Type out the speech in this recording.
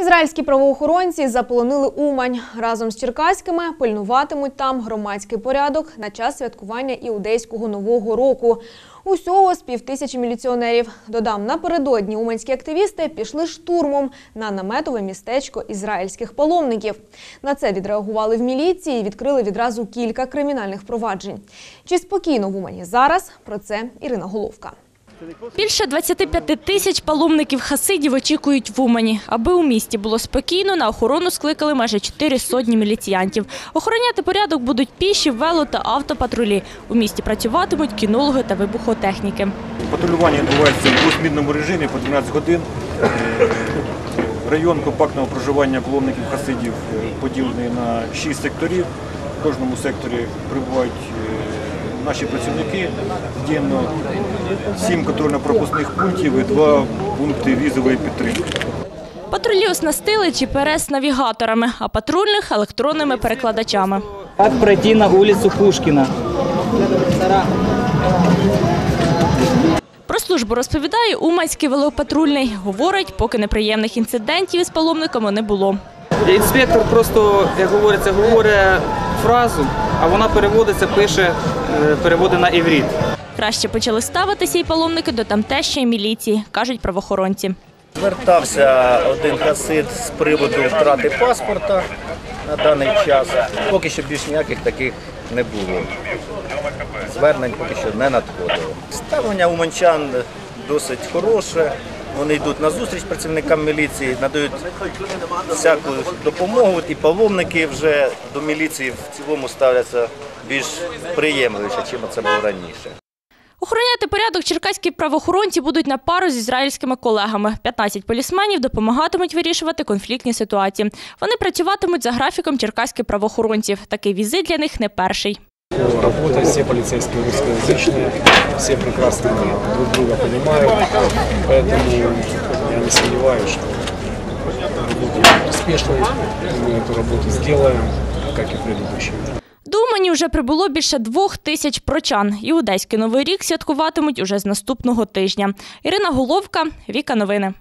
Ізраїльські правоохоронці заполонили Умань. Разом з черкаськими пильнуватимуть там громадський порядок на час святкування іудейського нового року. Усього з півтисячі міліціонерів. Додам, напередодні уманські активісти пішли штурмом на наметове містечко ізраїльських паломників. На це відреагували в міліції і відкрили відразу кілька кримінальних проваджень. Чи спокійно в Умані зараз? Про це Ірина Головка. Більше 25 тисяч паломників хасидів очікують в Умані. Аби у місті було спокійно, на охорону скликали майже чотири сотні міліціянтів. Охороняти порядок будуть піші, вело та автопатрулі. У місті працюватимуть кінологи та вибухотехніки. Патрулювання відбувається в двохмінному режимі по 12 годин. Е, Район компактного проживання паломників хасидів е, поділений на 6 секторів. В кожному секторі прибувають е, наші працівники. Діяно 7 контрольно-пропускних пунктів і 2 пункти візової підтримки. Патрулі оснастили GPS-навігаторами, а патрульних – електронними перекладачами. Как пройти на улицу Пушкина? Про службу розповідає Уманський велопатрульний. Говорить, поки неприємних інцидентів із паломниками не було. Інспектор просто, як говориться, говорить фразу, а вона переводиться, пише, е, переводить на іврит. Краще почали ставитися і паломники до тамтешньої міліції, кажуть правоохоронці. Звертався один хасид з приводу втрати паспорта на даний час. Поки що більш ніяких таких не було. Звернень поки що не надходило. Ставлення уманчан досить хороше. Вони йдуть на зустріч працівникам міліції, надають всяку допомогу. І паломники вже до міліції в цілому ставляться більш приємливіше, ніж це було раніше. Охороняти порядок черкаські правоохоронці будуть на пару з ізраїльськими колегами. 15 полісменів допомагатимуть вирішувати конфліктні ситуації. Вони працюватимуть за графіком черкаських правоохоронців. Такий візит для них не перший. Работа, все полицейские русскоязычные, все прекрасно друг друга понимают, поэтому я не сомневаюсь, что работа успешной, мы эту работу сделаем, как и предыдущие. До Умані вже прибуло більше двох тисяч прочан. Іудейський новий рік святкуватимуть уже з наступного тижня. Ірина Головка, Віка Новини.